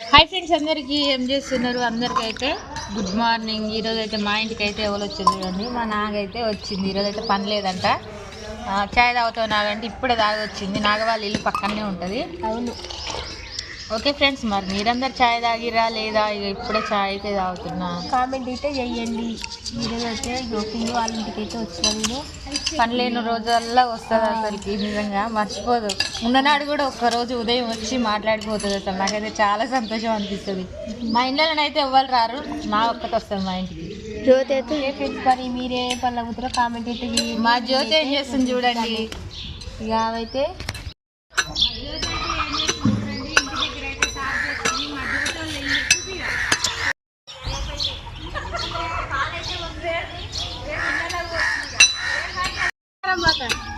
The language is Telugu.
హాయ్ ఫ్రెండ్స్ అందరికీ ఏం చేస్తున్నారు? అందరికీ అయితే గుడ్ మార్నింగ్ ఈరోజు అయితే మా ఇంటికి అయితే ఎవరు వచ్చింది చూడండి. మా నాగైతే వచ్చింది. ఈరోజు అయితే పని లేదంట. చాయ్ తాగుతావు నాగంటే ఇప్పుడే తాగి వచ్చింది నాగ వాళ్ళ ఇల్లు పక్కనే ఉంటుంది. అవును. ఓకే ఫ్రెండ్స్ మరి మీరందరు చాయ్ తాగిరా లేదా? ఇక ఇప్పుడే చాయ్ అయితే తాగుతున్నా. కామెంట్ అయితే చెయ్యండి అయితే గోపింగ్ వాళ్ళ ఇంటికి అయితే వచ్చిన నేను. పని లేని రోజుల్లో వస్తుంది అసలుకి నిజంగా మర్చిపోదు. ఉన్ననాడు కూడా ఒక్క రోజు ఉదయం వచ్చి మాట్లాడిపోతుంది అసలు. నాకైతే చాలా సంతోషం అనిపిస్తుంది. మా ఇంట్లోనైతే ఎవ్వరు రారు నా ఒక్కటి వస్తుంది మా ఇంటికి. జ్యోతి అయితే మరి మీరే పనులు అవుతారో కామెంట్ అయితే మా జ్యోతి ఏం చేస్తుంది చూడండి. ఇక అవైతే Bye.